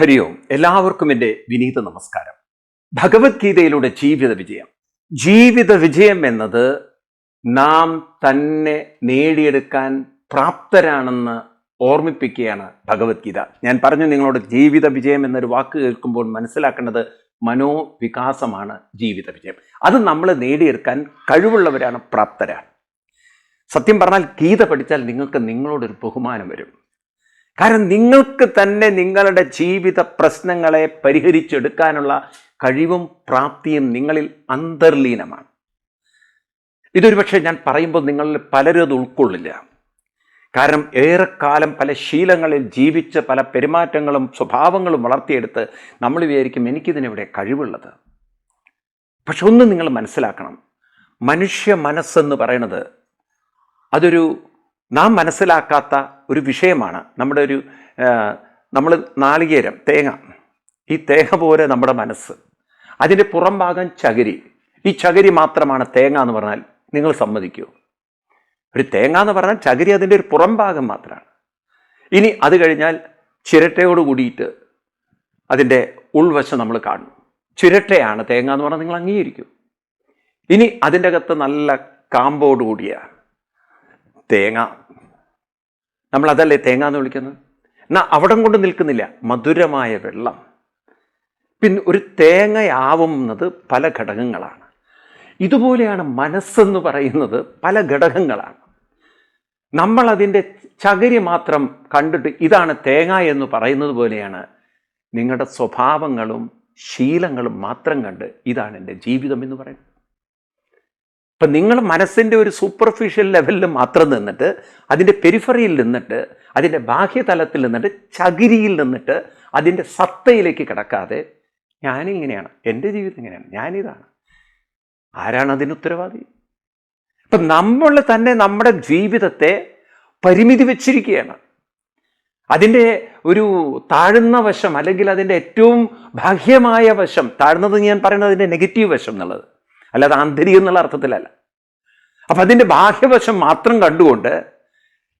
ഹരി ഓം എല്ലാവർക്കും എന്റെ വിനീത നമസ്കാരം. ഭഗവത്ഗീതയിലൂടെ ജീവിത വിജയം. ജീവിത വിജയം എന്നത് നാം തന്നെ നേടിയെടുക്കാൻ പ്രാപ്തരാണെന്ന് ഓർമ്മിപ്പിക്കുകയാണ് ഭഗവത്ഗീത. ഞാൻ പറഞ്ഞു നിങ്ങളോട് ജീവിത വിജയം എന്നൊരു വാക്ക് കേൾക്കുമ്പോൾ മനസ്സിലാക്കേണ്ടത് മനോവികാസമാണ് ജീവിത വിജയം. അത് നമ്മൾ നേടിയെടുക്കാൻ കഴിവുള്ളവരാണ് പ്രാപ്തരാണ്. സത്യം പറഞ്ഞാൽ ഗീത പഠിച്ചാൽ നിങ്ങൾക്ക് നിങ്ങളോടൊരു ബഹുമാനം വരും. കാരണം നിങ്ങൾക്ക് തന്നെ നിങ്ങളുടെ ജീവിത പ്രശ്നങ്ങളെ പരിഹരിച്ചെടുക്കാനുള്ള കഴിവും പ്രാപ്തിയും നിങ്ങളിൽ അന്തർലീനമാണ്. ഇതൊരു പക്ഷേ ഞാൻ പറയുമ്പോൾ നിങ്ങളിൽ പലരും അത് ഉൾക്കൊള്ളില്ല. കാരണം ഏറെക്കാലം പല ശീലങ്ങളിൽ ജീവിച്ച് പല പെരുമാറ്റങ്ങളും സ്വഭാവങ്ങളും വളർത്തിയെടുത്ത് നമ്മൾ വിചാരിക്കും എനിക്കിതിനെവിടെ കഴിവുള്ളത്. പക്ഷെ ഒന്ന് നിങ്ങൾ മനസ്സിലാക്കണം. മനുഷ്യ മനസ്സെന്ന് പറയണത് അതൊരു നാം മനസ്സിലാക്കാത്ത ഒരു വിഷയമാണ് നമ്മുടെ ഒരു നമ്മൾ നാളികേരം തേങ്ങ. ഈ തേങ്ങ പോലെ നമ്മുടെ മനസ്സ്. അതിന്റെ പുറം ഭാഗം ചകിരി. ഈ ചകിരി മാത്രമാണ് തേങ്ങ എന്ന് പറഞ്ഞാൽ നിങ്ങൾ സമ്മതിക്കൂ. ഒരു തേങ്ങ എന്ന് പറഞ്ഞാൽ ചകിരി അതിന്റെ ഒരു പുറം ഭാഗം മാത്രമാണ്. ഇനി അത് കഴിഞ്ഞാൽ ചിരട്ടയോട് കൂടിയിട്ട് അതിന്റെ ഉൾവശം നമ്മൾ കാണും. ചിരട്ടയാണ് തേങ്ങ എന്ന് പറഞ്ഞാൽ നിങ്ങൾ അംഗീകരിക്കും. ഇനി അതിന്റെ അകത്ത് നല്ല കാമ്പോട് കൂടിയ തേങ്ങ നമ്മൾ അതല്ലേ തേങ്ങ എന്ന് വിളിക്കുന്നത് എന്നാൽ അവിടം കൊണ്ട് നിൽക്കുന്നില്ല മധുരമായ വെള്ളം. പിന്നെ ഒരു തേങ്ങയാവുന്നത് പല ഘടകങ്ങളാണ്. ഇതുപോലെയാണ് മനസ്സെന്ന് പറയുന്നത് പല ഘടകങ്ങളാണ്. നമ്മളതിന്റെ ചകിരി മാത്രം കണ്ടിട്ട് ഇതാണ് തേങ്ങ എന്ന് പറയുന്നത് പോലെയാണ് നിങ്ങളുടെ സ്വഭാവങ്ങളും ശീലങ്ങളും മാത്രം കണ്ട് ഇതാണ് എന്റെ ജീവിതം എന്ന് പറയുന്നത്. ഇപ്പം നിങ്ങൾ മനസ്സിന്റെ ഒരു സൂപ്പർഫിഷ്യൽ ലെവലിൽ മാത്രം നിന്നിട്ട് അതിന്റെ പെരിഫറിയിൽ നിന്നിട്ട് അതിന്റെ ബാഹ്യതലത്തിൽ നിന്നിട്ട് ചകിരിയിൽ നിന്നിട്ട് അതിന്റെ സത്തയിലേക്ക് കിടക്കാതെ ഞാനിങ്ങനെയാണ്. എന്റെ ജീവിതം ഇങ്ങനെയാണ്. ഞാനിതാണ്. ആരാണ് അതിന് ഉത്തരവാദി? ഇപ്പം നമ്മൾ തന്നെ നമ്മുടെ ജീവിതത്തെ പരിമിതി വെച്ചിരിക്കുകയാണ്. അതിന്റെ ഒരു താഴ്ന്ന വശം അല്ലെങ്കിൽ അതിന്റെ ഏറ്റവും ബാഹ്യമായ വശം താഴ്ന്നത് ഞാൻ പറയുന്നത് അതിന്റെ നെഗറ്റീവ് വശം എന്നുള്ളത്. അല്ലാതെ ആന്തരികം എന്നുള്ള അർത്ഥത്തിലല്ല. അപ്പം അതിന്റെ ബാഹ്യവശം മാത്രം കണ്ടുകൊണ്ട്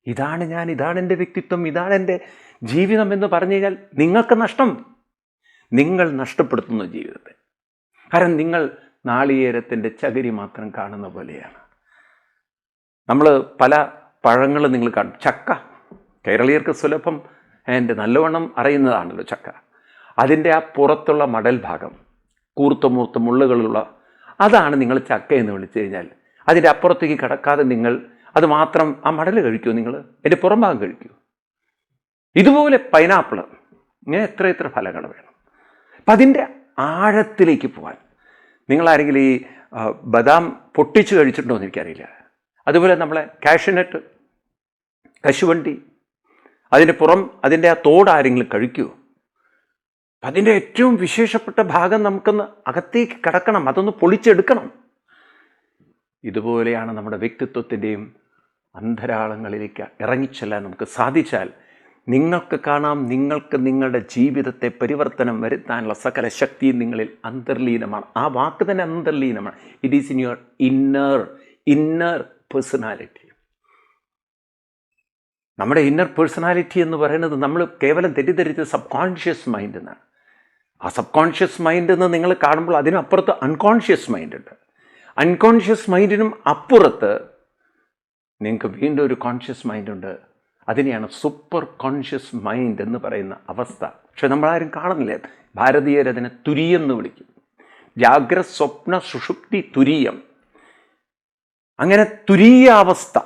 ഇതാണ് ഞാൻ ഇതാണ് എന്റെ വ്യക്തിത്വം ഇതാണ് എന്റെ ജീവിതം എന്ന് പറഞ്ഞു കഴിഞ്ഞാൽ നിങ്ങൾക്ക് നഷ്ടം. നിങ്ങൾ നഷ്ടപ്പെടുത്തുന്നു ജീവിതത്തെ. കാരണം നിങ്ങൾ നാളികേരത്തിന്റെ ചകിരി മാത്രം കാണുന്ന പോലെയാണ്. നമ്മൾ പല പഴങ്ങൾ നിങ്ങൾ കാണും ചക്ക. കേരളീയർക്ക് സുലഭം എന്റെ നല്ലവണ്ണം അറിയുന്നതാണല്ലോ ചക്ക. അതിന്റെ ആ പുറത്തുള്ള മടൽ ഭാഗം കൂർത്ത മൂർത്ത മുള്ളുകളുള്ള അതാണ് നിങ്ങൾ ചക്ക എന്ന് വിളിച്ചു കഴിഞ്ഞാൽ. അതിന്റെ അപ്പുറത്തേക്ക് കിടക്കാതെ നിങ്ങൾ അത് മാത്രം ആ മടൽ കഴിക്കൂ നിങ്ങൾ? എന്റെ പുറംഭാഗം കഴിക്കൂ ഇതുപോലെ പൈനാപ്പിൾ ഇങ്ങനെ എത്ര എത്ര ഫലങ്ങൾ വേണം. അപ്പം അതിന്റെ ആഴത്തിലേക്ക് പോകാൻ നിങ്ങളാരെങ്കിലും ഈ ബദാം പൊട്ടിച്ച് കഴിച്ചിട്ടുണ്ടോ എന്ന് എനിക്കറിയില്ല. അതുപോലെ നമ്മളെ കാഷ്യനട്ട് കശുവണ്ടി അതിന്റെ പുറം അതിന്റെ ആ തോട് ആരെങ്കിലും കഴിക്കുമോ അതിന്റെ ഏറ്റവും വിശേഷപ്പെട്ട ഭാഗം നമുക്കൊന്ന് അകത്തേക്ക് കിടക്കണം അതൊന്ന് പൊളിച്ചെടുക്കണം. ഇതുപോലെയാണ് നമ്മുടെ വ്യക്തിത്വത്തിന്റെയും അന്തരാളങ്ങളിലേക്ക് ഇറങ്ങിച്ചെല്ലാൻ നമുക്ക് സാധിച്ചാൽ നിങ്ങൾക്ക് കാണാം നിങ്ങൾക്ക് നിങ്ങളുടെ ജീവിതത്തെ പരിവർത്തനം വരുത്താനുള്ള സകല ശക്തിയും നിങ്ങളിൽ അന്തർലീനമാണ്. ആ വാക്ക് തന്നെ അന്തർലീനമാണ്. It is in your inner inner personality നമ്മുടെ ഇന്നർ പേഴ്സണാലിറ്റി എന്ന് പറയുന്നത് നമ്മൾ കേവലം തെറ്റിദ്ധരിച്ച സബ് കോൺഷ്യസ് മൈൻഡ് എന്നാണ്. ആ സബ് കോൺഷ്യസ് മൈൻഡ് എന്ന് നിങ്ങൾ കാണുമ്പോൾ അതിനപ്പുറത്ത് അൺകോൺഷ്യസ് മൈൻഡ് ഉണ്ട്. അൺകോൺഷ്യസ് മൈൻഡിനും അപ്പുറത്ത് നിങ്ങൾക്ക് വീണ്ടും ഒരു കോൺഷ്യസ് മൈൻഡുണ്ട് അതിനെയാണ് സൂപ്പർ കോൺഷ്യസ് മൈൻഡ് എന്ന് പറയുന്ന അവസ്ഥ. പക്ഷെ നമ്മളാരും കാണുന്നില്ല. ഭാരതീയർ അതിനെ തുരിയം എന്ന് വിളിക്കും. ജാഗ്ര സ്വപ്ന സുഷുപ്തി തുരിയം. അങ്ങനെ തുരീയ അവസ്ഥ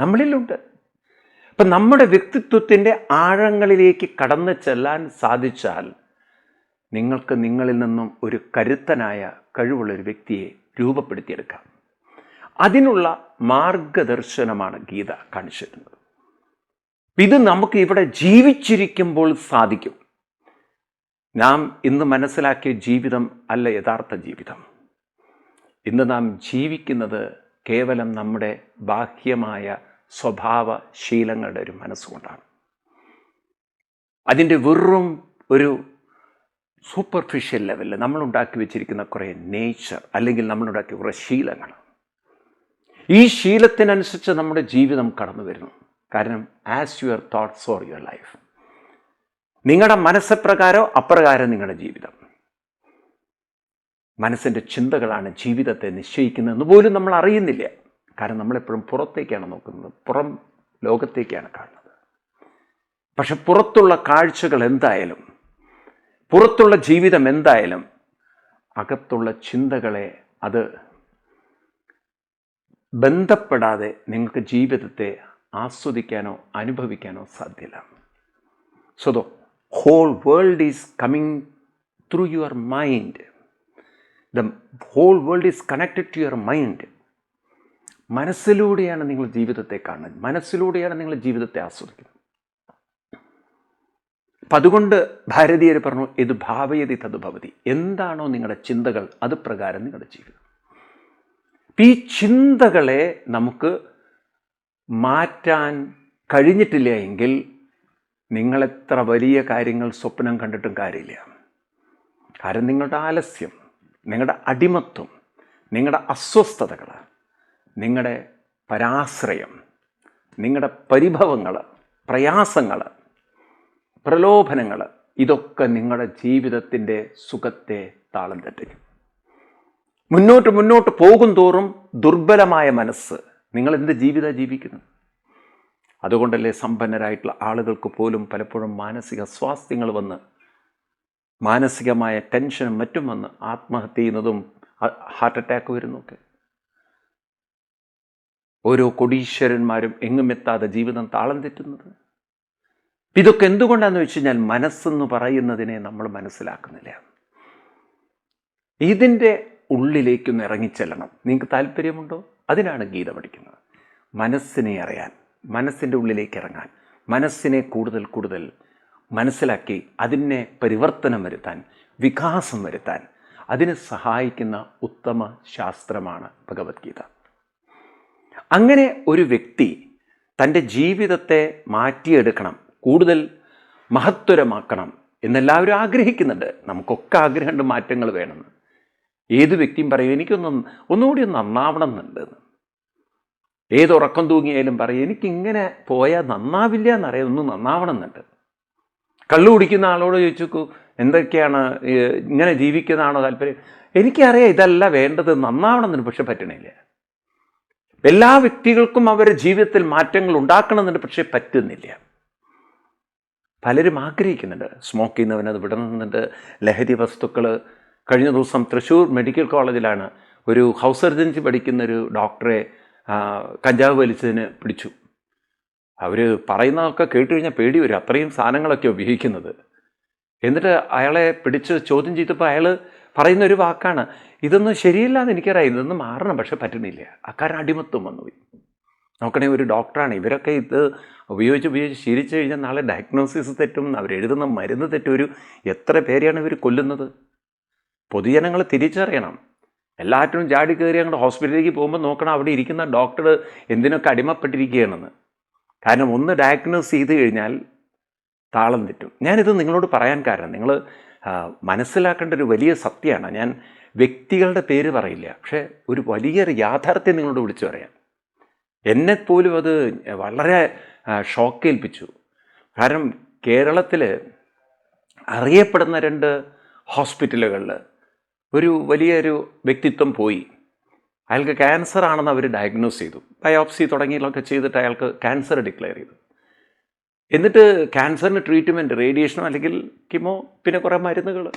നമ്മളിലുണ്ട്. അപ്പം നമ്മുടെ വ്യക്തിത്വത്തിന്റെ ആഴങ്ങളിലേക്ക് കടന്നു ചെല്ലാൻ സാധിച്ചാൽ നിങ്ങൾക്ക് നിങ്ങളിൽ നിന്നും ഒരു കരുത്തനായ കഴിവുള്ള ഒരു വ്യക്തിയെ രൂപപ്പെടുത്തിയെടുക്കാം. അതിനുള്ള മാർഗദർശനമാണ് ഗീത കാണിച്ചിരുന്നത്. ഇത് നമുക്ക് ഇവിടെ ജീവിച്ചിരിക്കുമ്പോൾ സാധിക്കും. നാം ഇന്ന് മനസ്സിലാക്കിയ ജീവിതം അല്ല യഥാർത്ഥ ജീവിതം. ഇന്ന് നാം ജീവിക്കുന്നത് കേവലം നമ്മുടെ ബാഹ്യമായ സ്വഭാവ ശീലങ്ങളുടെ ഒരു മനസ്സുകൊണ്ടാണ്. അതിന്റെ വെറും ഒരു സൂപ്പർഫിഷ്യൽ ലെവലിൽ നമ്മളുണ്ടാക്കി വെച്ചിരിക്കുന്ന കുറേ നേച്ചർ അല്ലെങ്കിൽ നമ്മളുണ്ടാക്കിയ കുറേ ശീലങ്ങൾ. ഈ ശീലത്തിനനുസരിച്ച് നമ്മുടെ ജീവിതം കടന്നു വരുന്നു. കാരണം as your thoughts or your life നിങ്ങളുടെ മനസ്സപ്രകാരോ അപ്രകാരം നിങ്ങളുടെ ജീവിതം. മനസ്സിന്റെ ചിന്തകളാണ് ജീവിതത്തെ നിശ്ചയിക്കുന്നതെന്ന് പോലും നമ്മൾ അറിയുന്നില്ല. കാരണം നമ്മളെപ്പോഴും പുറത്തേക്കാണ് നോക്കുന്നത്. പുറം ലോകത്തേക്കാണ് കാണുന്നത്. പക്ഷെ പുറത്തുള്ള കാഴ്ചകൾ എന്തായാലും പുറത്തുള്ള ജീവിതം എന്തായാലും അകത്തുള്ള ചിന്തകളെ അത് ബന്ധപ്പെടാതെ നിങ്ങൾക്ക് ജീവിതത്തെ ആസ്വദിക്കാനോ അനുഭവിക്കാനോ സാധ്യല്ല. So the whole world is coming through your mind the whole world is connected to your mind മനസ്സിലൂടെയാണ് നിങ്ങൾ ജീവിതത്തെ കാണുന്നത്. മനസ്സിലൂടെയാണ് നിങ്ങൾ ജീവിതത്തെ ആസ്വദിക്കുന്നത്. അപ്പം അതുകൊണ്ട് ഭാരതീയർ പറഞ്ഞു ഇത് ഭാവയതി തത് ഭവതി. എന്താണോ നിങ്ങളുടെ ചിന്തകൾ അത് പ്രകാരം നിങ്ങളുടെ ജീവിതം. ഈ ചിന്തകളെ നമുക്ക് മാറ്റാൻ കഴിഞ്ഞിട്ടില്ല എങ്കിൽ നിങ്ങളെത്ര വലിയ കാര്യങ്ങൾ സ്വപ്നം കണ്ടിട്ടും കാര്യമില്ല. കാരണം നിങ്ങളുടെ ആലസ്യം നിങ്ങളുടെ അടിമത്വം നിങ്ങളുടെ അസ്വസ്ഥതകൾ നിങ്ങളുടെ പരാശ്രയം നിങ്ങളുടെ പരിഭവങ്ങൾ പ്രയാസങ്ങൾ പ്രലോഭനങ്ങൾ ഇതൊക്കെ നിങ്ങളുടെ ജീവിതത്തിന്റെ സുഖത്തെ താളം തെറ്റിക്കും. മുന്നോട്ട് മുന്നോട്ട് പോകും തോറും ദുർബലമായ മനസ്സ് നിങ്ങൾ എന്ത് ജീവിത ജീവിക്കുന്നു? അതുകൊണ്ടല്ലേ സമ്പന്നരായിട്ടുള്ള ആളുകൾക്ക് പോലും പലപ്പോഴും മാനസിക സ്വാസ്ഥ്യങ്ങൾ വന്ന് മാനസികമായ ടെൻഷനും മറ്റും വന്ന് ആത്മഹത്യ ചെയ്യുന്നതും ഹാർട്ട് അറ്റാക്ക് വരുന്നൊക്കെ ഓരോ കൊടീശ്വരന്മാരും എങ്ങും എത്താതെ ജീവിതം താളം തെറ്റുന്നത്. ഇതൊക്കെ എന്തുകൊണ്ടാണെന്ന് വെച്ച് കഴിഞ്ഞാൽ മനസ്സെന്ന് പറയുന്നതിനെ നമ്മൾ മനസ്സിലാക്കുന്നില്ല. ഇതിന്റെ ഉള്ളിലേക്കൊന്ന് ഇറങ്ങിച്ചെല്ലണം. നിങ്ങൾക്ക് താല്പര്യമുണ്ടോ? അതിനാണ് ഗീത പഠിക്കുന്നത്. മനസ്സിനെ അറിയാൻ മനസ്സിന്റെ ഉള്ളിലേക്ക് ഇറങ്ങാൻ മനസ്സിനെ കൂടുതൽ കൂടുതൽ മനസ്സിലാക്കി അതിനെ പരിവർത്തനം വരുത്താൻ വികാസം വരുത്താൻ അതിന് സഹായിക്കുന്ന ഉത്തമ ശാസ്ത്രമാണ് ഭഗവത്ഗീത. അങ്ങനെ ഒരു വ്യക്തി തന്റെ ജീവിതത്തെ മാറ്റിയെടുക്കണം. കൂടുതൽ മഹത്വരമാക്കണം എന്നെല്ലാവരും ആഗ്രഹിക്കുന്നുണ്ട്. നമുക്കൊക്കെ ആഗ്രഹമുണ്ട് മാറ്റങ്ങൾ വേണമെന്ന്. ഏത് വ്യക്തിയും പറയും എനിക്കൊന്ന് ഒന്നുകൂടി ഒന്ന് നന്നാവണം എന്നുണ്ട്. ഏതുറക്കം തൂങ്ങിയാലും പറയും എനിക്കിങ്ങനെ പോയാൽ നന്നാവില്ല എന്നറിയാം ഒന്ന് നന്നാവണം എന്നുണ്ട്. കള്ളു കുടിക്കുന്ന ആളോട് ചോദിച്ചു എന്തൊക്കെയാണ് ഇങ്ങനെ ജീവിക്കുന്നതാണോ താല്പര്യം? എനിക്കറിയാം ഇതല്ല വേണ്ടത് നന്നാവണം എന്നുണ്ട് പക്ഷെ പറ്റണില്ല. എല്ലാ വ്യക്തികൾക്കും അവരുടെ ജീവിതത്തിൽ മാറ്റങ്ങൾ ഉണ്ടാക്കണമെന്നുണ്ട് പക്ഷേ പറ്റുന്നില്ല. പലരും ആഗ്രഹിക്കുന്നുണ്ട്. സ്മോക്ക് ചെയ്യുന്നവനത് അത് വിടണമെന്നുണ്ട് ലഹരി വസ്തുക്കൾ കഴിഞ്ഞ ദിവസം തൃശ്ശൂർ മെഡിക്കൽ കോളേജിലാണ് ഒരു ഹൗസ് സർജൻസി പഠിക്കുന്ന ഒരു ഡോക്ടറെ കഞ്ചാവ് വലിച്ചതിന് പിടിച്ചു. അവർ പറയുന്നതൊക്കെ കേട്ട് കഴിഞ്ഞാൽ പേടി വരും. അത്രയും സാധനങ്ങളൊക്കെ ഉപയോഗിക്കുന്നത്. എന്നിട്ട് അയാളെ പിടിച്ച് ചോദ്യം ചെയ്തപ്പോൾ അയാൾ പറയുന്ന ഒരു വാക്കാണ് ഇതൊന്നും ശരിയല്ല എന്ന് എനിക്കറിയാം. ഇതൊന്നും മാറണം പക്ഷെ പറ്റുന്നില്ല അക്കാരം അടിമത്വം വന്നുപോയി. നോക്കണേ ഒരു ഡോക്ടറാണ്. ഇവരൊക്കെ ഇത് ഉപയോഗിച്ച് ഉപയോഗിച്ച് ശീലിച്ചു കഴിഞ്ഞാൽ നാളെ ഡയഗ്നോസിസ് തെറ്റും അവരെഴുതുന്ന മരുന്ന് തെറ്റും ഒരു എത്ര പേരെയാണ് ഇവർ കൊല്ലുന്നത്? പൊതുജനങ്ങൾ തിരിച്ചറിയണം. എല്ലാറ്റിനും ചാടി കയറി അങ്ങോട്ട് ഹോസ്പിറ്റലിലേക്ക് പോകുമ്പോൾ നോക്കണം അവിടെ ഇരിക്കുന്ന ഡോക്ടർ എന്തിനൊക്കെ അടിമപ്പെട്ടിരിക്കുകയാണെന്ന്. കാരണം ഒന്ന് ഡയഗ്നോസ് ചെയ്ത് കഴിഞ്ഞാൽ താളം തെറ്റും. ഞാനിത് നിങ്ങളോട് പറയാൻ കാരണം നിങ്ങൾ മനസ്സിലാക്കേണ്ട ഒരു വലിയ സത്യമാണ്. ഞാൻ വ്യക്തികളുടെ പേര് പറയില്ല പക്ഷേ ഒരു വലിയൊരു യാഥാർത്ഥ്യം നിങ്ങളോട് വിളിച്ചു പറയാം. എന്നെപ്പോലും അത് വളരെ ഷോക്കേൽപ്പിച്ചു. കാരണം കേരളത്തിൽ അറിയപ്പെടുന്ന രണ്ട് ഹോസ്പിറ്റലുകളിൽ ഒരു വലിയൊരു വ്യക്തിത്വം പോയി. അയാൾക്ക് ക്യാൻസർ ആണെന്ന് അവർ ഡയഗ്നോസ് ചെയ്തു. ബയോപ്സി തുടങ്ങിയതൊക്കെ ചെയ്തിട്ട് അയാൾക്ക് ക്യാൻസർ ഡിക്ലെയർ ചെയ്തു. എന്നിട്ട് ക്യാൻസറിന് ട്രീറ്റ്മെന്റ് റേഡിയേഷനോ അല്ലെങ്കിൽ കിമോ പിന്നെ കുറേ മരുന്നുകൾ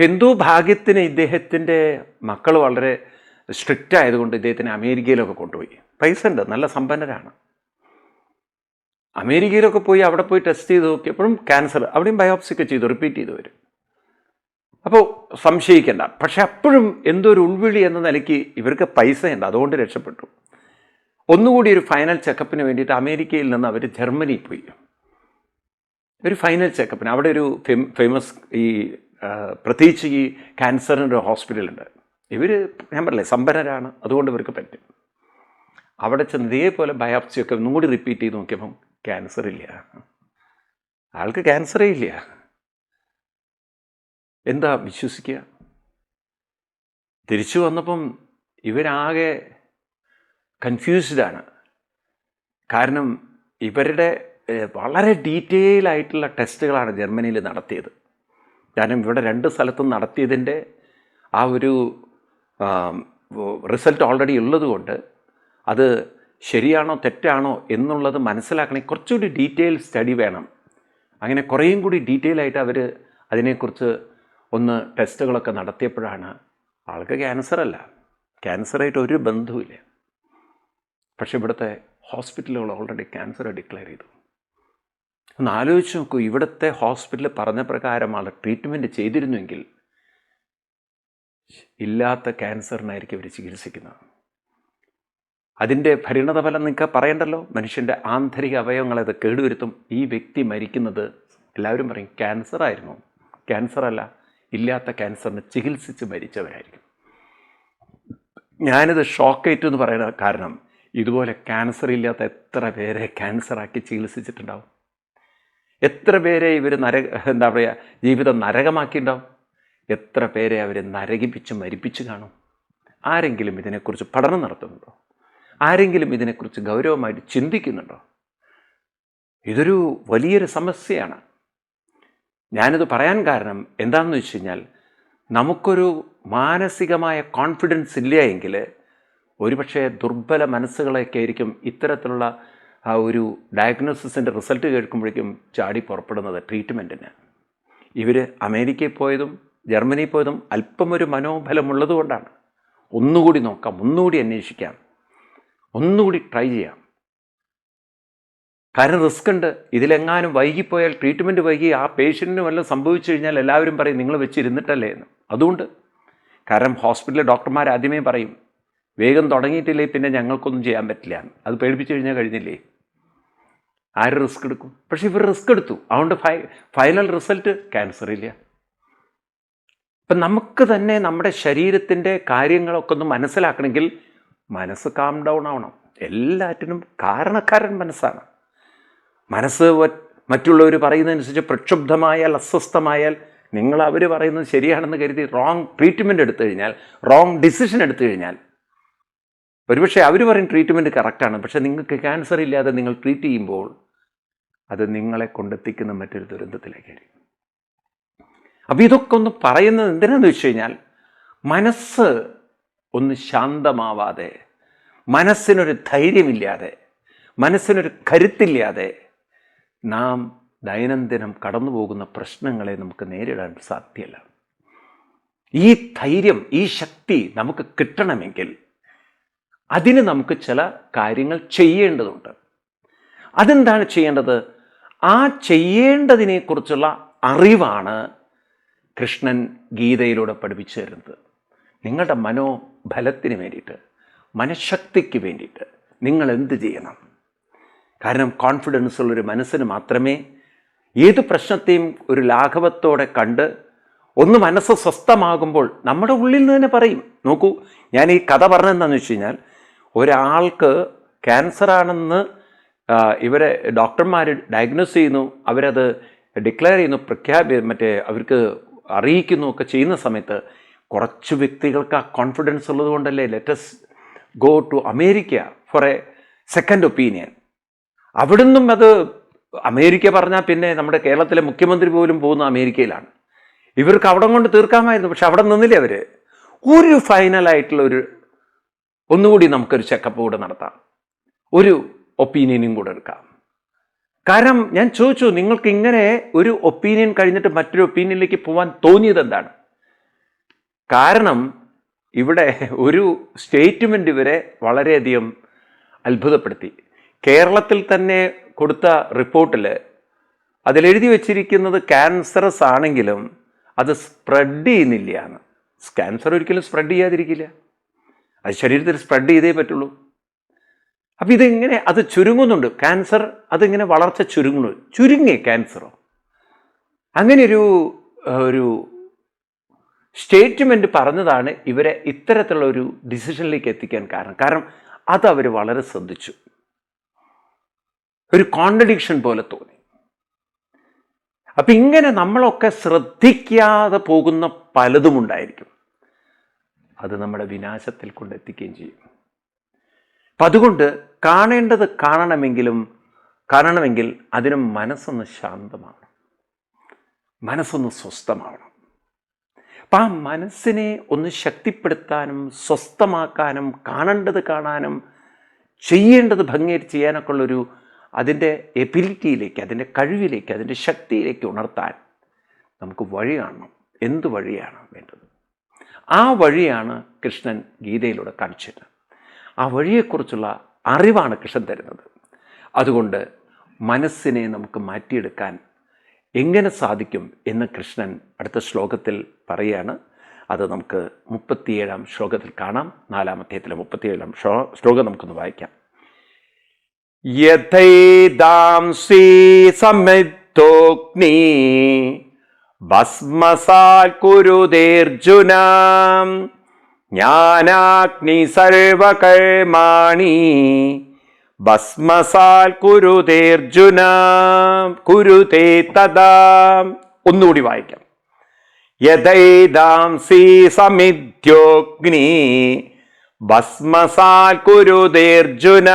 എന്തോ ഭാഗ്യത്തിന് ഇദ്ദേഹത്തിന്റെ മക്കൾ വളരെ സ്ട്രിക്റ്റ് ആയതുകൊണ്ട് ഇദ്ദേഹത്തിന് അമേരിക്കയിലൊക്കെ കൊണ്ടുപോയി. പൈസ ഉണ്ട് നല്ല സമ്പന്നരാണ്. അമേരിക്കയിലൊക്കെ പോയി അവിടെ പോയി ടെസ്റ്റ് ചെയ്ത് നോക്കിയപ്പോഴും ക്യാൻസർ അവിടെയും ബയോപ്സി ഒക്കെ ചെയ്തു റിപ്പീറ്റ് ചെയ്തു വരും അപ്പോൾ സംശയിക്കേണ്ട. പക്ഷെ അപ്പോഴും എന്തോ ഒരു ഉൾവിളി എന്ന നിലയ്ക്ക് ഇവർക്ക് പൈസയുണ്ട് അതുകൊണ്ട് രക്ഷപ്പെട്ടു. ഒന്നുകൂടി ഒരു ഫൈനൽ ചെക്കപ്പിന് വേണ്ടിയിട്ട് അമേരിക്കയിൽ നിന്ന് അവർ ജർമ്മനിയിൽ പോയി. ഒരു ഫൈനൽ ചെക്കപ്പിന് അവിടെ ഒരു ഫേമസ് ഈ പ്രത്യേകിച്ച് ഈ ക്യാൻസറിന്റെ ഒരു ഹോസ്പിറ്റലുണ്ട് ഇവർ ഞാൻ പറയില്ലേ സമ്പന്നരാണ് അതുകൊണ്ട് ഇവർക്ക് പറ്റും. അവിടെ ചെന്ന് ഇതേപോലെ ബയോപ്സിയൊക്കെ ഒന്നും കൂടി റിപ്പീറ്റ് ചെയ്ത് നോക്കിയപ്പം ക്യാൻസർ ഇല്ല. ആൾക്ക് ക്യാൻസറേ ഇല്ല. എന്താ വിശ്വസിക്കുക തിരിച്ചു വന്നപ്പം ഇവരാകെ കൺഫ്യൂസ്ഡാണ് കാരണം ഇവരുടെ വളരെ ഡീറ്റെയിൽ ആയിട്ടുള്ള ടെസ്റ്റുകളാണ് ജർമ്മനിയിൽ നടത്തിയത്. കാരണം ഇവിടെ രണ്ട് സ്ഥലത്തും നടത്തിയതിന്റെ ആ ഒരു റിസൾട്ട് ഓൾറെഡി ഉള്ളതുകൊണ്ട് അത് ശരിയാണോ തെറ്റാണോ എന്നുള്ളത് മനസ്സിലാക്കണമെങ്കിൽ കുറച്ചുകൂടി ഡീറ്റെയിൽ സ്റ്റഡി വേണം. അങ്ങനെ കുറേയും കൂടി ഡീറ്റെയിൽ ആയിട്ട് അവർ അതിനെക്കുറിച്ച് ഒന്ന് ടെസ്റ്റുകളൊക്കെ നടത്തിയപ്പോഴാണ് ആൾക്ക് ക്യാൻസറല്ല ക്യാൻസറായിട്ട് ഒരു ബന്ധവുമില്ല. പക്ഷേ ഇവിടുത്തെ ഹോസ്പിറ്റലുകൾ ഓൾറെഡി ക്യാൻസർ ഡിക്ലെയർ ചെയ്തു. ഒന്ന് ആലോചിച്ച് നോക്കൂ ഇവിടുത്തെ ഹോസ്പിറ്റൽ പറഞ്ഞ പ്രകാരമാണ് ട്രീറ്റ്മെന്റ് ചെയ്തിരുന്നുവെങ്കിൽ ഇല്ലാത്ത ക്യാൻസറിനായിരിക്കും അവർ ചികിത്സിക്കുന്നത്. അതിന്റെ പരിണതഫലം നിങ്ങൾക്ക് പറയണ്ടല്ലോ? മനുഷ്യന്റെ ആന്തരിക അവയവങ്ങളെ അത് കേടുവരുത്തും. ഈ വ്യക്തി മരിക്കുന്നത് എല്ലാവരും പറയും ക്യാൻസർ അല്ല ഇല്ലാത്ത ക്യാൻസറിന് ചികിത്സിച്ച് മരിച്ചവരായിരിക്കും. ഞാനിത് ഷോക്കേറ്റു എന്ന് പറയുന്ന കാരണം ഇതുപോലെ ക്യാൻസർ ഇല്ലാത്ത എത്ര പേരെ ക്യാൻസറാക്കി ചികിത്സിച്ചിട്ടുണ്ടാവും? എത്ര പേരെ ഇവർ നര എന്താ പറയുക ജീവിതം നരകമാക്കിയിട്ടുണ്ടാവും? എത്ര പേരെ അവർ നരകിപ്പിച്ച് മരിപ്പിച്ച് കാണും? ആരെങ്കിലും ഇതിനെക്കുറിച്ച് പഠനം നടത്തുന്നുണ്ടോ? ആരെങ്കിലും ഇതിനെക്കുറിച്ച് ഗൗരവമായിട്ട് ചിന്തിക്കുന്നുണ്ടോ? ഇതൊരു വലിയൊരു സമസ്യയാണ്. ഞാനിത് പറയാൻ കാരണം എന്താണെന്ന് വെച്ച് കഴിഞ്ഞാൽ നമുക്കൊരു മാനസികമായ കോൺഫിഡൻസ് ഇല്ല എങ്കിൽ ഒരുപക്ഷെ ദുർബല മനസ്സുകളൊക്കെ ആയിരിക്കും ഇത്തരത്തിലുള്ള ആ ഒരു ഡയഗ്നോസിസിന്റെ റിസൾട്ട് കേൾക്കുമ്പോഴേക്കും ചാടി പുറപ്പെടുന്നത് ട്രീറ്റ്മെന്റിന്. ഇവർ അമേരിക്കയിൽ പോയതും ജർമ്മനിയിൽ പോയതും അല്പം ഒരു മനോബലമുള്ളതുകൊണ്ടാണ്. ഒന്നുകൂടി നോക്കാം ഒന്നുകൂടി അന്വേഷിക്കാം. ഒന്നുകൂടി ട്രൈ ചെയ്യാം. കാരണം റിസ്ക് ഉണ്ട്. ഇതിലെങ്ങാനും വൈകിപ്പോയാൽ ട്രീറ്റ്മെന്റ് വൈകി ആ പേഷ്യന്റിന് വല്ലതും സംഭവിച്ചു കഴിഞ്ഞാൽ എല്ലാവരും പറയും നിങ്ങൾ വെച്ചിരുന്നിട്ടല്ലേ എന്ന്. അതുകൊണ്ട് കാരണം ഹോസ്പിറ്റലിലെ ഡോക്ടർമാർ ആദ്യമേ പറയും വേഗം തുടങ്ങിയിട്ടില്ലേ പിന്നെ ഞങ്ങൾക്കൊന്നും ചെയ്യാൻ പറ്റില്ല. അത് പേടിപ്പിച്ചു കഴിഞ്ഞാൽ കഴിഞ്ഞില്ലേ? ആര് റിസ്ക് എടുക്കും? പക്ഷേ ഇവർ റിസ്ക് എടുത്തു. അതുകൊണ്ട് ഫൈനൽ റിസൾട്ട് ക്യാൻസർ ഇല്ല. ഇപ്പം നമുക്ക് തന്നെ നമ്മുടെ ശരീരത്തിന്റെ കാര്യങ്ങളൊക്കെ ഒന്ന് മനസ്സിലാക്കണമെങ്കിൽ മനസ്സ് കാം ഡൗൺ ആവണം. എല്ലാറ്റിനും കാരണക്കാരൻ മനസ്സാണ്. മനസ്സ് മറ്റുള്ളവർ പറയുന്നതനുസരിച്ച് പ്രക്ഷുബ്ധമായാൽ അസ്വസ്ഥമായാൽ നിങ്ങൾ അവർ പറയുന്നത് ശരിയാണെന്ന് കരുതി റോങ് ട്രീറ്റ്മെന്റ് എടുത്തു കഴിഞ്ഞാൽ റോങ് ഡിസിഷൻ എടുത്തു കഴിഞ്ഞാൽ ഒരുപക്ഷെ അവർ പറയും ട്രീറ്റ്മെന്റ് കറക്റ്റാണ് പക്ഷെ നിങ്ങൾക്ക് ക്യാൻസർ ഇല്ലാതെ നിങ്ങൾ ട്രീറ്റ് ചെയ്യുമ്പോൾ അത് നിങ്ങളെ കൊണ്ടെത്തിക്കുന്ന മറ്റൊരു ദുരന്തത്തിലേക്കായിരിക്കും അപ്പോൾ ഇതൊക്കെ ഒന്ന് പറയുന്നത് എന്തിനാന്ന് വെച്ച് കഴിഞ്ഞാൽ മനസ്സ് ഒന്ന് ശാന്തമാവാതെ മനസ്സിനൊരു ധൈര്യമില്ലാതെ മനസ്സിനൊരു കരുത്തില്ലാതെ നാം ദൈനംദിനം കടന്നു പോകുന്ന പ്രശ്നങ്ങളെ നമുക്ക് നേരിടാൻ സാധ്യമല്ല ഈ ധൈര്യം ഈ ശക്തി നമുക്ക് കിട്ടണമെങ്കിൽ അതിന് നമുക്ക് ചില കാര്യങ്ങൾ ചെയ്യേണ്ടതുണ്ട്. അതെന്താണ് ചെയ്യേണ്ടത്? ആ ചെയ്യേണ്ടതിനെക്കുറിച്ചുള്ള അറിവാണ് കൃഷ്ണൻ ഗീതയിലൂടെ പഠിപ്പിച്ചു തരുന്നത് നിങ്ങളുടെ മനോബലത്തിന് വേണ്ടിയിട്ട് മനഃശക്തിക്ക് വേണ്ടിയിട്ട് നിങ്ങൾ എന്ത് ചെയ്യണം? കാരണം കോൺഫിഡൻസ് ഉള്ളൊരു മനസ്സിന് മാത്രമേ ഏത് പ്രശ്നത്തെയും ഒരു ലാഘവത്തോടെ കണ്ട് ഒന്ന് മനസ്സ് സ്വസ്ഥമാകുമ്പോൾ നമ്മുടെ ഉള്ളിൽ നിന്ന് തന്നെ പറയും. നോക്കൂ ഞാൻ ഈ കഥ പറഞ്ഞെന്താണെന്ന് വെച്ച് കഴിഞ്ഞാൽ ഒരാൾക്ക് ക്യാൻസർ ആണെന്ന് ഇവരെ ഡോക്ടർമാർ ഡയഗ്നോസ് ചെയ്യുന്നു അവരത് ഡിക്ലെയർ ചെയ്യുന്നു പ്രഖ്യാപി മറ്റേ അവർക്ക് അറിയിക്കുന്നു ഒക്കെ ചെയ്യുന്ന സമയത്ത് കുറച്ച് വ്യക്തികൾക്ക് ആ കോൺഫിഡൻസ് ഉള്ളത് കൊണ്ടല്ലേ let's go to America for a second opinion അവിടുന്നും അത് അമേരിക്ക പറഞ്ഞാൽ പിന്നെ നമ്മുടെ കേരളത്തിലെ മുഖ്യമന്ത്രി പോലും പോകുന്ന അമേരിക്കയിലാണ്. ഇവർക്ക് അവിടെ കൊണ്ട് തീർക്കാമായിരുന്നു പക്ഷെ അവിടെ നിന്നില്ലേ അവർ ഒരു ഫൈനലായിട്ടുള്ള ഒരു ഒന്നുകൂടി നമുക്കൊരു ചെക്കപ്പ് കൂടെ നടത്താം. ഒരു ഒപ്പീനിയനും കൂടെ എടുക്കാം. കാരണം ഞാൻ ചോദിച്ചു നിങ്ങൾക്ക് ഇങ്ങനെ ഒരു ഒപ്പീനിയൻ കഴിഞ്ഞിട്ട് മറ്റൊരു ഒപ്പീനിയനിലേക്ക് പോകാൻ തോന്നിയത് എന്താണ്? കാരണം ഇവിടെ ഒരു സ്റ്റേറ്റ്മെന്റ് ഇവരെ വളരെയധികം അത്ഭുതപ്പെടുത്തി. കേരളത്തിൽ തന്നെ കൊടുത്ത റിപ്പോർട്ടിൽ അതിലെഴുതി വച്ചിരിക്കുന്നത് ക്യാൻസറസ് ആണെങ്കിലും അത് സ്പ്രെഡ് ചെയ്യുന്നില്ലയാണ് ക്യാൻസർ ഒരിക്കലും സ്പ്രെഡ് ചെയ്യാതിരിക്കില്ല. അത് ശരീരത്തിൽ സ്പ്രെഡ് ചെയ്തേ പറ്റുള്ളൂ. അപ്പം ഇതെങ്ങനെ അത് ചുരുങ്ങുന്നുണ്ട്. ക്യാൻസർ അതിങ്ങനെ വളർച്ച ചുരുങ്ങുന്നു. ചുരുങ്ങിയ ക്യാൻസറോ അങ്ങനെ ഒരു ഒരു സ്റ്റേറ്റ്മെന്റ് പറഞ്ഞതാണ് ഇവരെ ഇത്തരത്തിലുള്ള ഒരു ഡിസിഷനിലേക്ക് എത്തിക്കാൻ കാരണം. കാരണം അത് അവർ വളരെ ശ്രദ്ധിച്ചു. ഒരു കോൺട്രഡിക്ഷൻ പോലെ തോന്നി. അപ്പം ഇങ്ങനെ നമ്മളൊക്കെ ശ്രദ്ധിക്കാതെ പോകുന്ന പലതും ഉണ്ടായിരിക്കും. അത് നമ്മുടെ വിനാശത്തിൽ കൊണ്ടെത്തിക്കുകയും ചെയ്യും. അപ്പം അതുകൊണ്ട് കാണേണ്ടത് കാണണമെങ്കിലും കാണണമെങ്കിൽ അതിന് മനസ്സൊന്ന് ശാന്തമാവണം. മനസ്സൊന്ന് സ്വസ്ഥമാവണം. അപ്പം ആ മനസ്സിനെ ഒന്ന് ശക്തിപ്പെടുത്താനും സ്വസ്ഥമാക്കാനും കാണേണ്ടത് കാണാനും ചെയ്യേണ്ടത് ഭംഗിയായിട്ട് ചെയ്യാനൊക്കെ ഉള്ളൊരു അതിന്റെ എബിലിറ്റിയിലേക്ക് അതിന്റെ കഴിവിലേക്ക് അതിന്റെ ശക്തിയിലേക്ക് ഉണർത്താൻ നമുക്ക് വഴി കാണണം. എന്ത് വഴിയാണ് വേണ്ടത്? ആ വഴിയാണ് കൃഷ്ണൻ ഗീതയിലൂടെ കാണിച്ചത്. ആ വഴിയെക്കുറിച്ചുള്ള അറിവാണ് കൃഷ്ണൻ തരുന്നത്. അതുകൊണ്ട് മനസ്സിനെ നമുക്ക് മാറ്റിയെടുക്കാൻ എങ്ങനെ സാധിക്കും എന്ന് കൃഷ്ണൻ അടുത്ത ശ്ലോകത്തിൽ പറയുകയാണ്. അത് നമുക്ക് മുപ്പത്തിയേഴാം ശ്ലോകത്തിൽ കാണാം. നാലാമത്തേത്തിലെ മുപ്പത്തിയേഴാം ശ്ലോ ശ്ലോകം നമുക്കൊന്ന് വായിക്കാം. യഥൈതാംസി സമിത്തോഗ്നി ഭസ്മസാൽ കുരുതേർജുന ജ്ഞാനാഗ്നി സർവകർമാണി. ഭസ്മസാൽ കുരുതേർജുന കുരുതേ തദാ ഒന്നുകൂടി വായിക്കാം. യഥൈദാംസി സമിദ്യോഗ്നി ഭസ്മസാൽ കുരുതേർജുന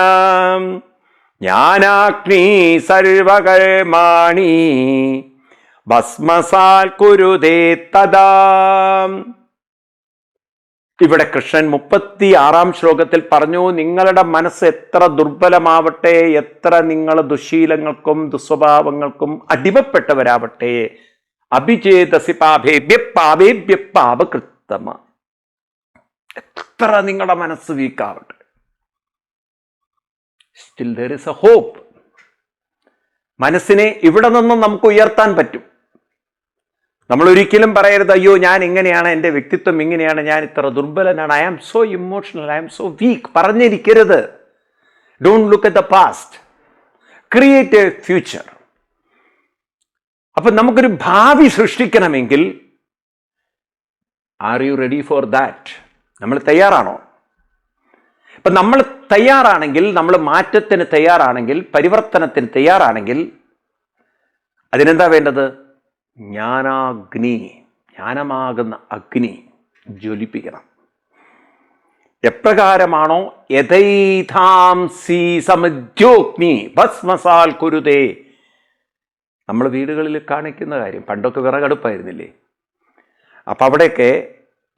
ജ്ഞാനാഗ്നി സർവകർമാണി. ഭസ്മസാൽ കുരുതേ തഥാ. ഇവിടെ കൃഷ്ണൻ മുപ്പത്തി ആറാം ശ്ലോകത്തിൽ പറഞ്ഞു നിങ്ങളുടെ മനസ്സ് എത്ര ദുർബലമാവട്ടെ എത്ര നിങ്ങൾ ദുശീലങ്ങൾക്കും ദുസ്വഭാവങ്ങൾക്കും അടിമപ്പെട്ടവരാവട്ടെ. അഭിചേതസി പാപേഭ്യ പാപേഭ്യ പാപകൃത്തമ എത്ര നിങ്ങളുടെ മനസ്സ് വീക്കാവട്ടെ still there is a hope മനസ്സിനെ ഇവിടെ നിന്നും നമുക്ക് ഉയർത്താൻ പറ്റും. നമ്മൾ ഒരിക്കലും പറയരുത് അയ്യോ ഞാൻ ഇങ്ങനെയാണ് എന്റെ വ്യക്തിത്വം ഇങ്ങനെയാണ് ഞാൻ ഇത്ര ദുർബലനാണ് I am so emotional I am so weak പറഞ്ഞിരിക്കരുത്. Don't look at the past create a future അപ്പം നമുക്കൊരു ഭാവി സൃഷ്ടിക്കണമെങ്കിൽ are you ready for that നമ്മൾ തയ്യാറാണോ? ഇപ്പം നമ്മൾ തയ്യാറാണെങ്കിൽ നമ്മൾ മാറ്റത്തിന് തയ്യാറാണെങ്കിൽ പരിവർത്തനത്തിന് തയ്യാറാണെങ്കിൽ അതിനെന്താ വേണ്ടത്? ജ്ഞാനാഗ്നി ജ്ഞാനമാകുന്ന അഗ്നി ജ്വലിപ്പിക്കണം. എപ്രകാരമാണോ? യഥൈധാംസി സമജ്യോഗ്നി ഭസ്മസാൽ കുരുതേ. നമ്മൾ വീടുകളിൽ കാണിക്കുന്ന കാര്യം പണ്ടൊക്കെ വിറകടുപ്പായിരുന്നില്ലേ? അപ്പം അവിടെയൊക്കെ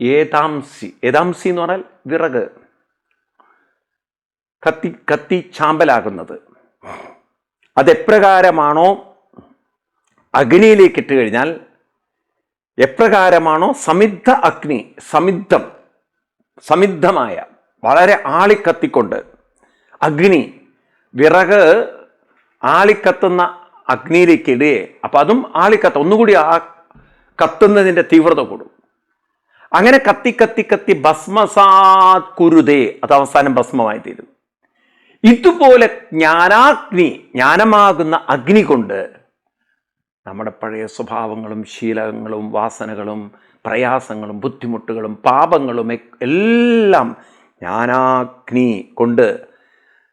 ഏതാംസി ഏതാംസി എന്ന് പറഞ്ഞാൽ വിറക് കത്തി കത്തി ചാമ്പലാകുന്നത് അതെപ്രകാരമാണോ? അഗ്നിയിലേക്ക് ഇട്ട് കഴിഞ്ഞാൽ എപ്രകാരമാണോ സമിദ്ധ അഗ്നി സമിദ്ധം സമിദ്ധമായ വളരെ ആളിക്കത്തിക്കൊണ്ട് അഗ്നി വിറക് ആളിക്കത്തുന്ന അഗ്നിയിലേക്ക് അപ്പം അതും ആളിക്കത്ത ഒന്നുകൂടി ആ കത്തുന്നതിന്റെ തീവ്രത കൂടും. അങ്ങനെ കത്തി കത്തി കത്തി ഭസ്മസാത് കുരുതേ അത് അവസാനം ഭസ്മമായി തീരും. ഇതുപോലെ ജ്ഞാനാഗ്നി ജ്ഞാനമാകുന്ന അഗ്നി കൊണ്ട് നമ്മുടെ പഴയ സ്വഭാവങ്ങളും ശീലങ്ങളും വാസനകളും പ്രയാസങ്ങളും ബുദ്ധിമുട്ടുകളും പാപങ്ങളും എല്ലാം ജ്ഞാനാഗ്നി കൊണ്ട്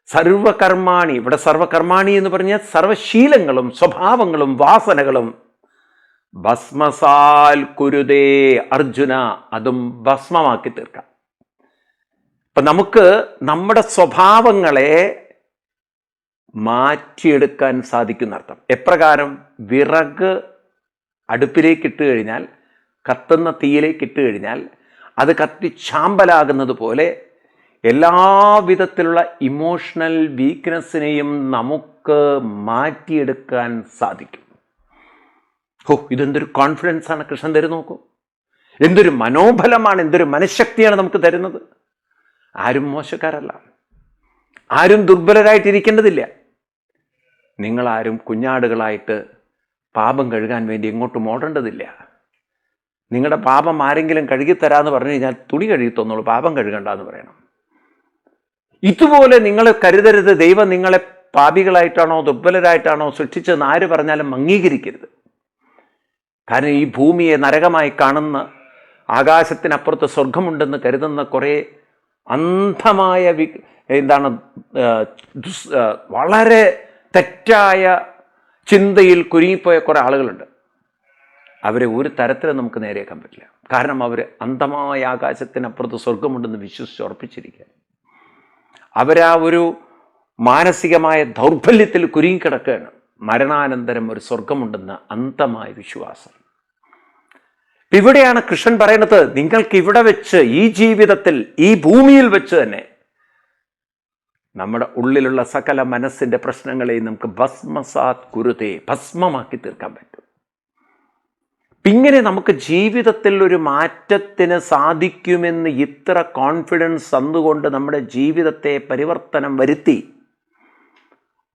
സർവകർമാണി. ഇവിടെ സർവകർമാണി എന്ന് പറഞ്ഞാൽ സർവശീലങ്ങളും സ്വഭാവങ്ങളും വാസനകളും. ഭസ്മസാൽ കുരുതേ അർജുന അതും ഭസ്മമാക്കി തീർക്കാം. അപ്പൊ നമുക്ക് നമ്മുടെ സ്വഭാവങ്ങളെ മാറ്റിയെടുക്കാൻ സാധിക്കുന്ന അർത്ഥം എപ്രകാരം വിറക് അടുപ്പിലേക്ക് ഇട്ട് കഴിഞ്ഞാൽ കത്തുന്ന തീയിലേക്ക് ഇട്ട് കഴിഞ്ഞാൽ അത് കത്തി ചാമ്പലാകുന്നത് പോലെ എല്ലാവിധത്തിലുള്ള ഇമോഷണൽ വീക്ക്നെസ്സിനെയും നമുക്ക് മാറ്റിയെടുക്കാൻ സാധിക്കും. ഓ ഇതെന്തൊരു കോൺഫിഡൻസ് ആണ് കൃഷ്ണൻ തരുന്നു നോക്കൂ. എന്തൊരു മനോബലമാണ് എന്തൊരു മനഃശക്തിയാണ് നമുക്ക് തരുന്നത്. ആരും മോശക്കാരല്ല. ആരും ദുർബലരായിട്ടിരിക്കേണ്ടതില്ല. നിങ്ങളാരും കുഞ്ഞാടുകളായിട്ട് പാപം കഴുകാൻ വേണ്ടി എങ്ങോട്ടും ഓടേണ്ടതില്ല. നിങ്ങളുടെ പാപം ആരെങ്കിലും കഴുകിത്തരാന്ന് പറഞ്ഞു കഴിഞ്ഞാൽ തുണി കഴുകി തന്നോളൂ പാപം കഴുകണ്ട എന്ന് പറയണം. ഇതുപോലെ നിങ്ങൾ കരുതരുത് ദൈവം നിങ്ങളെ പാപികളായിട്ടാണോ ദുർബലരായിട്ടാണോ സൃഷ്ടിച്ചതെന്ന് ആര് പറഞ്ഞാലും അംഗീകരിക്കരുത്. കാരണം ഈ ഭൂമിയെ നരകമായി കാണുന്ന ആകാശത്തിനപ്പുറത്ത് സ്വർഗമുണ്ടെന്ന് കരുതുന്ന കുറേ അന്ധമായ എന്താണ് വളരെ തെറ്റായ ചിന്തയിൽ കുരുങ്ങിപ്പോയ കുറേ ആളുകളുണ്ട്. അവരെ ഒരു തരത്തിലും നമുക്ക് നേരെയാക്കാൻ പറ്റില്ല. കാരണം അവർ അന്ധമായ ആകാശത്തിനപ്പുറത്ത് സ്വർഗമുണ്ടെന്ന് വിശ്വസിച്ച് ഉറപ്പിച്ചിരിക്കുക അവരാ ഒരു മാനസികമായ ദൗർബല്യത്തിൽ കുരുങ്ങിക്കിടക്കുകയാണ്. മരണാനന്തരം ഒരു സ്വർഗമുണ്ടെന്ന അന്തമായ വിശ്വാസം. ഇവിടെയാണ് കൃഷ്ണൻ പറയുന്നത് നിങ്ങൾക്ക് ഇവിടെ വെച്ച് ഈ ജീവിതത്തിൽ ഈ ഭൂമിയിൽ വെച്ച് തന്നെ നമ്മുടെ ഉള്ളിലുള്ള സകല മനസ്സിന്റെ പ്രശ്നങ്ങളെയും നമുക്ക് ഭസ്മസാത് കുരുതേ ഭസ്മമാക്കി തീർക്കാൻ പറ്റും. ഇങ്ങനെ നമുക്ക് ജീവിതത്തിൽ ഒരു മാറ്റത്തിന് സാധിക്കുമെന്ന് ഇത്ര കോൺഫിഡൻസ് തന്നുകൊണ്ട് നമ്മുടെ ജീവിതത്തെ പരിവർത്തനം വരുത്തി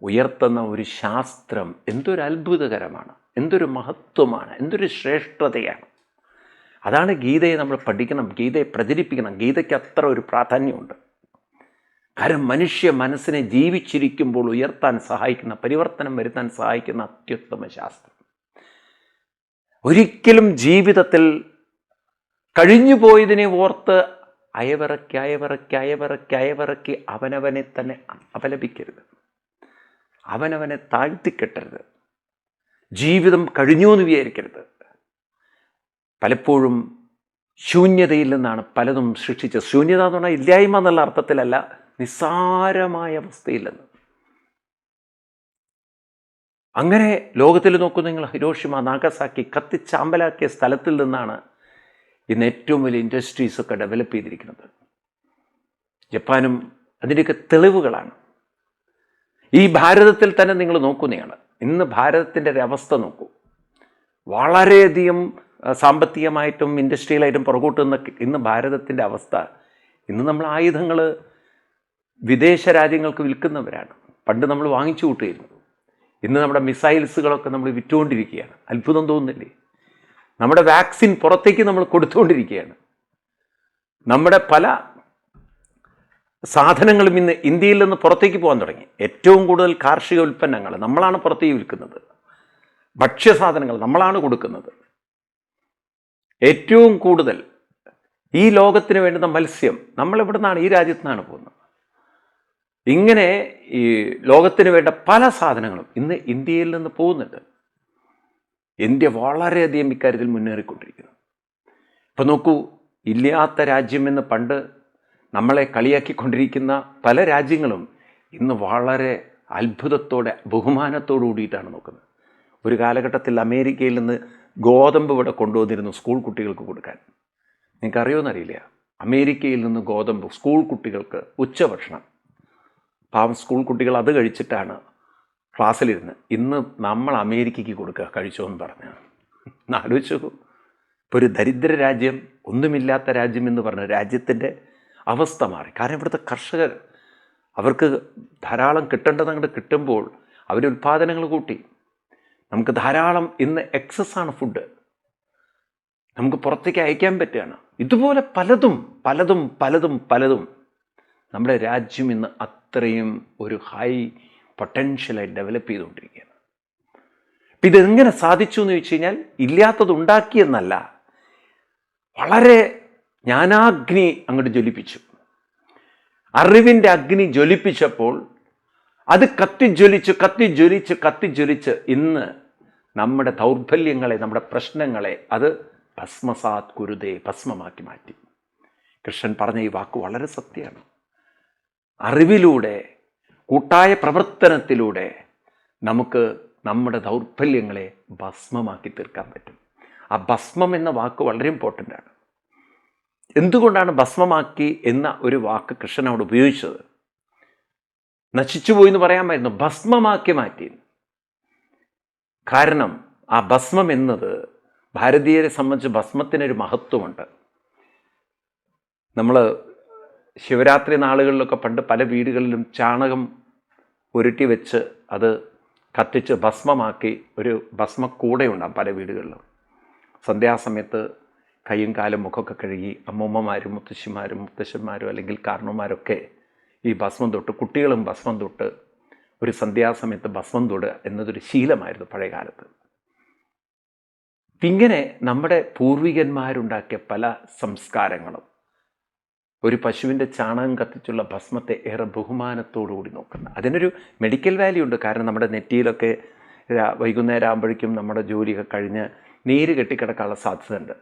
ഉയർത്തുന്ന ഒരു ശാസ്ത്രം എന്തൊരു അത്ഭുതകരമാണ് എന്തൊരു മഹത്വമാണ് എന്തൊരു ശ്രേഷ്ഠതയാണ്. അതാണ് ഗീതയെ നമ്മൾ പഠിക്കണം ഗീതയെ പ്രചരിപ്പിക്കണം ഗീതയ്ക്ക് അത്ര ഒരു പ്രാധാന്യമുണ്ട്. കാരണം മനുഷ്യ മനസ്സിനെ ജീവിച്ചിരിക്കുമ്പോൾ ഉയർത്താൻ സഹായിക്കുന്ന പരിവർത്തനം വരുത്താൻ സഹായിക്കുന്ന അത്യുത്തമ ശാസ്ത്രം. ഒരിക്കലും ജീവിതത്തിൽ കഴിഞ്ഞു പോയതിനെ ഓർത്ത് അയവിറക്കി അയവിറക്കി അയവിറക്കി അയവിറക്കി അവനവനെ തന്നെ അപലപിക്കരുത്. അവനവനെ താഴ്ത്തിക്കെട്ടരുത്. ജീവിതം കഴിഞ്ഞു എന്ന് വിചാരിക്കരുത്. പലപ്പോഴും ശൂന്യതയിൽ നിന്നാണ് പലതും സൃഷ്ടിച്ചത്. ശൂന്യത എന്ന് പറഞ്ഞാൽ ഇല്ലായ്മ എന്നുള്ള അർത്ഥത്തിലല്ല. നിസ്സാരമായ അവസ്ഥയില്ലെന്ന് അങ്ങനെ ലോകത്തിൽ നോക്കുന്ന നിങ്ങൾ ഹിരോഷിമ നാഗസാക്കി കത്തിച്ചാമ്പലാക്കിയ സ്ഥലത്തിൽ നിന്നാണ് ഇന്ന് ഏറ്റവും വലിയ ഇൻഡസ്ട്രീസൊക്കെ ഡെവലപ്പ് ചെയ്തിരിക്കുന്നത്. ജപ്പാനും അതിന്റെയൊക്കെ തെളിവുകളാണ്. ഈ ഭാരതത്തിൽ തന്നെ നിങ്ങൾ നോക്കുന്നതാണ് ഇന്ന് ഭാരതത്തിന്റെ ഒരു അവസ്ഥ നോക്കൂ. വളരെയധികം സാമ്പത്തികമായിട്ടും ഇൻഡസ്ട്രിയലായിട്ടും പുറകോട്ട് നിന്ന ഇന്ന് ഭാരതത്തിന്റെ അവസ്ഥ. ഇന്ന് നമ്മൾ ആയുധങ്ങൾ വിദേശ രാജ്യങ്ങൾക്ക് വിൽക്കുന്നവരാണ്. പണ്ട് നമ്മൾ വാങ്ങിച്ചു കൂട്ടുകയായിരുന്നു ഇന്ന് നമ്മുടെ മിസൈൽസുകളൊക്കെ നമ്മൾ വിറ്റുകൊണ്ടിരിക്കുകയാണ്. അത്ഭുതം തോന്നുന്നില്ലേ? നമ്മുടെ വാക്സിൻ പുറത്തേക്ക് നമ്മൾ കൊടുത്തുകൊണ്ടിരിക്കുകയാണ്. നമ്മുടെ പല സാധനങ്ങളും ഇന്ന് ഇന്ത്യയിൽ നിന്ന് പുറത്തേക്ക് പോകാൻ തുടങ്ങി. ഏറ്റവും കൂടുതൽ കാർഷിക ഉൽപ്പന്നങ്ങൾ നമ്മളാണ് പുറത്തേക്ക് വിൽക്കുന്നത്. ഭക്ഷ്യസാധനങ്ങൾ നമ്മളാണ് കൊടുക്കുന്നത്. ഏറ്റവും കൂടുതൽ ഈ ലോകത്തിന് വേണ്ടുന്ന മത്സ്യം നിന്നാണ് ഈ രാജ്യത്തു നിന്നാണ് പോകുന്നത്? ഇങ്ങനെ ഈ ലോകത്തിന് വേണ്ട പല സാധനങ്ങളും ഇന്ന് ഇന്ത്യയിൽ നിന്ന് പോകുന്നുണ്ട്. ഇന്ത്യ വളരെയധികം ഇക്കാര്യത്തിൽ മുന്നേറിക്കൊണ്ടിരിക്കുന്നു. ഇപ്പം നോക്കൂ ഇല്ലാത്ത രാജ്യമെന്ന് പണ്ട് നമ്മളെ കളിയാക്കിക്കൊണ്ടിരിക്കുന്ന പല രാജ്യങ്ങളും ഇന്ന് വളരെ അത്ഭുതത്തോടെ ബഹുമാനത്തോടു കൂടിയിട്ടാണ് നോക്കുന്നത്. ഒരു കാലഘട്ടത്തിൽ അമേരിക്കയിൽ നിന്ന് ഗോതമ്പ് ഇവിടെ കൊണ്ടുവന്നിരുന്നു സ്കൂൾ കുട്ടികൾക്ക് കൊടുക്കാൻ. നിങ്ങൾക്ക് അറിയുമെന്നറിയില്ല അമേരിക്കയിൽ നിന്ന് ഗോതമ്പ് സ്കൂൾ കുട്ടികൾക്ക് ഉച്ചഭക്ഷണം പാവം സ്കൂൾ കുട്ടികൾ അത് കഴിച്ചിട്ടാണ് ക്ലാസ്സിലിരുന്ന്. ഇന്ന് നമ്മൾ അമേരിക്കയ്ക്ക് കൊടുക്കുക കഴിച്ചോ എന്ന് പറഞ്ഞു. ആലോചിച്ചു ഇപ്പോൾ ഒരു ദരിദ്ര രാജ്യം ഒന്നുമില്ലാത്ത രാജ്യം എന്ന് പറഞ്ഞ രാജ്യത്തിന്റെ അവസ്ഥ മാറി. കാരണം ഇവിടുത്തെ കർഷകർ അവർക്ക് ധാരാളം കിട്ടേണ്ടത് അങ്ങോട്ട് കിട്ടുമ്പോൾ അവർ ഉൽപ്പാദനങ്ങൾ കൂട്ടി. നമുക്ക് ധാരാളം ഇന്ന് എക്സസ് ആണ് ഫുഡ് നമുക്ക് പുറത്തേക്ക് അയക്കാൻ പറ്റുകയാണ്. ഇതുപോലെ പലതും പലതും പലതും പലതും നമ്മുടെ രാജ്യം ഇന്ന് അത്രയും ഒരു ഹൈ പൊട്ടൻഷ്യലായി ഡെവലപ്പ് ചെയ്തുകൊണ്ടിരിക്കുകയാണ്. അപ്പം ഇതെങ്ങനെ സാധിച്ചു എന്ന് ചോദിച്ചു കഴിഞ്ഞാൽ ഇല്ലാത്തത് ഉണ്ടാക്കിയെന്നല്ല വളരെ ജ്ഞാനാഗ്നി അങ്ങോട്ട് ജ്വലിപ്പിച്ചു. അറിവിന്റെ അഗ്നി ജ്വലിപ്പിച്ചപ്പോൾ അത് കത്തിജ്വലിച്ച് കത്തിജ്വലിച്ച് കത്തിജ്വലിച്ച് ഇന്ന് നമ്മുടെ ദൗർബല്യങ്ങളെ നമ്മുടെ പ്രശ്നങ്ങളെ അത് ഭസ്മസാത് കുരുതേ ഭസ്മമാക്കി മാറ്റി. കൃഷ്ണൻ പറഞ്ഞ ഈ വാക്ക് വളരെ സത്യമാണ്. അറിവിലൂടെ കൂട്ടായ പ്രവർത്തനത്തിലൂടെ നമുക്ക് നമ്മുടെ ദൗർബല്യങ്ങളെ ഭസ്മമാക്കി തീർക്കാൻ പറ്റും. ആ ഭസ്മം എന്ന വാക്ക് വളരെ ഇമ്പോർട്ടന്റ് ആണ്. എന്തുകൊണ്ടാണ് ഭസ്മമാക്കി എന്ന ഒരു വാക്ക് കൃഷ്ണൻ അവിടെ ഉപയോഗിച്ചത്? നശിച്ചുപോയി എന്ന് പറയാമായിരുന്നു. ഭസ്മമാക്കി മാറ്റി. കാരണം ആ ഭസ്മം എന്നത് ഭാരതീയരെ സംബന്ധിച്ച് ഭസ്മത്തിനൊരു മഹത്വമുണ്ട്. നമ്മൾ ശിവരാത്രി നാളുകളിലൊക്കെ പണ്ട് പല വീടുകളിലും ചാണകം ഉരുട്ടി വെച്ച് അത് കത്തിച്ച് ഭസ്മമാക്കി ഒരു ഭസ്മക്കൂടയുണ്ടാകും പല വീടുകളിലും. സന്ധ്യാസമയത്ത് കൈയും കാലും മുഖമൊക്കെ കഴുകി അമ്മൂമ്മമാരും മുത്തശ്ശിമാരും മുത്തശ്ശന്മാരും അല്ലെങ്കിൽ കാരണവന്മാരൊക്കെ ഈ ഭസ്മം തൊട്ട് കുട്ടികളും ഭസ്മം തൊട്ട് ഒരു സന്ധ്യാസമയത്ത് ഭസ്മം തൊടുക എന്നതൊരു ശീലമായിരുന്നു പഴയ കാലത്ത് ഇങ്ങനെ നമ്മുടെ പൂർവികന്മാരുണ്ടാക്കിയ പല സംസ്കാരങ്ങളും ഒരു പശുവിന്റെ ചാണകം കത്തിച്ചുള്ള ഭസ്മത്തെ ഏറെ ബഹുമാനത്തോടുകൂടി നോക്കുന്നത് അതിനൊരു മെഡിക്കൽ വാല്യൂ ഉണ്ട്. കാരണം നമ്മുടെ നെറ്റിയിലൊക്കെ വൈകുന്നേരം ആകുമ്പോഴേക്കും നമ്മുടെ ജോലിയൊക്കെ കഴിഞ്ഞ് നീര് കെട്ടിക്കിടക്കാനുള്ള സാധ്യതയുണ്ട്.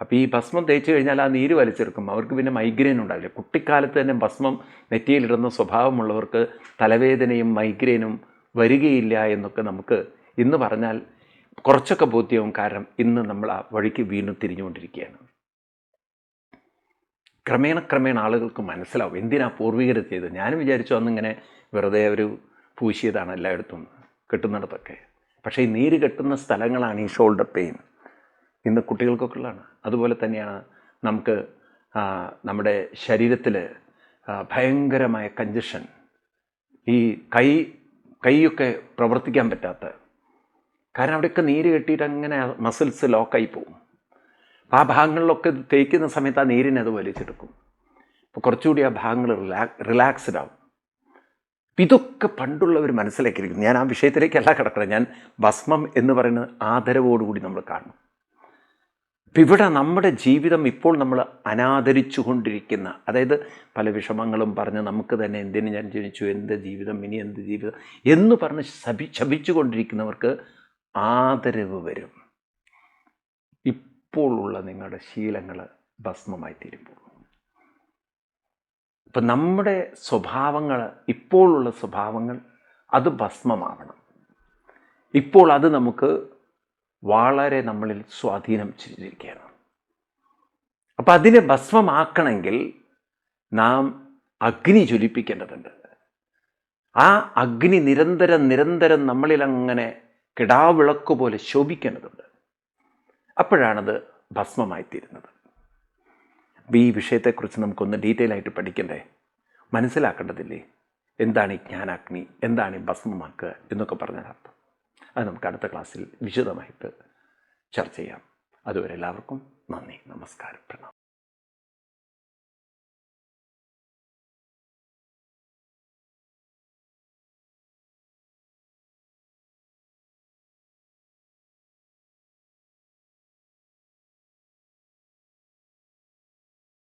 അപ്പോൾ ഈ ഭസ്മം തേച്ച് കഴിഞ്ഞാൽ ആ നീര് വലിച്ചെടുക്കും. അവർക്ക് പിന്നെ മൈഗ്രെയിൻ ഉണ്ടാവില്ല. കുട്ടിക്കാലത്ത് തന്നെ ഭസ്മം നെറ്റിയിലിടുന്ന സ്വഭാവമുള്ളവർക്ക് തലവേദനയും മൈഗ്രെയിനും വരികയില്ല എന്നൊക്കെ നമുക്ക് ഇന്ന് പറഞ്ഞാൽ കുറച്ചൊക്കെ ബോധ്യവും കാരണം ഇന്ന് നമ്മൾ ആ വഴിക്ക് വീണ്ടും തിരിഞ്ഞുകൊണ്ടിരിക്കുകയാണ്. ക്രമേണ ക്രമേണ ആളുകൾക്ക് മനസ്സിലാവും. എന്തിനാ പൂർവികർ ചെയ്തത് ഞാനും വിചാരിച്ചു അന്നിങ്ങനെ വെറുതെ ഒരു പൂശിയതാണ് എല്ലായിടത്തും കെട്ടുന്നിടത്തൊക്കെ. പക്ഷേ ഈ നീര് കെട്ടുന്ന സ്ഥലങ്ങളാണ് ഈ ഷോൾഡർ പെയിൻ ഇന്ന് കുട്ടികൾക്കൊക്കെ ഉള്ളതാണ് അതുപോലെ തന്നെയാണ് നമുക്ക് നമ്മുടെ ശരീരത്തിൽ ഭയങ്കരമായ കഞ്ചഷൻ ഈ കൈ കൈയൊക്കെ പ്രവർത്തിക്കാൻ പറ്റാത്ത. കാരണം അവിടെയൊക്കെ നീര് കെട്ടിയിട്ട് അങ്ങനെ മസിൽസ് ലോക്കായി പോകും ആ ഭാഗങ്ങളിലൊക്കെ തേക്കുന്ന സമയത്ത് ആ നീരിനെ അത് വലിച്ചെടുക്കും. അപ്പോൾ കുറച്ചുകൂടി ആ ഭാഗങ്ങൾ റിലാ റിലാക്സ്ഡ് ആവും. ഇതൊക്കെ പണ്ടുള്ളവർ മനസ്സിലാക്കിയിരിക്കുന്നു. ഞാൻ ആ വിഷയത്തിലേക്കല്ല കിടക്കണം. ഞാൻ ഭസ്മം എന്ന് പറയുന്നത് ആദരവോടുകൂടി നമ്മൾ കാണും. അപ്പം ഇവിടെ നമ്മുടെ ജീവിതം ഇപ്പോൾ നമ്മൾ അനാദരിച്ചു കൊണ്ടിരിക്കുന്ന അതായത് പല വിഷമങ്ങളും പറഞ്ഞ് നമുക്ക് തന്നെ എന്തിന് ഞാൻ ജനിച്ചു എന്ത് ജീവിതം ഇനി എന്ത് ജീവിതം എന്ന് പറഞ്ഞ് ശപി ശപിച്ചു കൊണ്ടിരിക്കുന്നവർക്ക് ആദരവ് വരും. ഇപ്പോൾ ഉള്ള നിങ്ങളുടെ ശീലങ്ങൾ ഭസ്മമായി തീരുമ്പോൾ. ഇപ്പം നമ്മുടെ സ്വഭാവങ്ങൾ ഇപ്പോഴുള്ള സ്വഭാവങ്ങൾ അത് ഭസ്മമാവണം. ഇപ്പോൾ അത് നമുക്ക് വളരെ നമ്മളിൽ സ്വാധീനം ചെയ്തിരിക്കുകയാണ് അപ്പം അതിനെ ഭസ്മമാക്കണമെങ്കിൽ നാം അഗ്നി ജ്വലിപ്പിക്കേണ്ടതുണ്ട്. ആ അഗ്നി നിരന്തരം നിരന്തരം നമ്മളിൽ അങ്ങനെ കിടാവിളക്ക് പോലെ ശോഭിക്കേണ്ടതുണ്ട്. അപ്പോഴാണത് ഭസ്മമായി തീരുന്നത് അപ്പം ഈ വിഷയത്തെക്കുറിച്ച് നമുക്കൊന്ന് ഡീറ്റെയിൽ ആയിട്ട് പഠിക്കണ്ടേ? മനസ്സിലാക്കേണ്ടതില്ലേ? എന്താണ് ഈ ജ്ഞാനാഗ്നി? എന്താണ് ഈ ഭസ്മമാക്കുക എന്നൊക്കെ പറഞ്ഞ അർത്ഥം. അത് നമുക്ക് അടുത്ത ക്ലാസ്സിൽ വിശദമായിട്ട് ചർച്ച ചെയ്യാം. അതുവരെ എല്ലാവർക്കും നന്ദി നമസ്കാരം പ്രണാമം.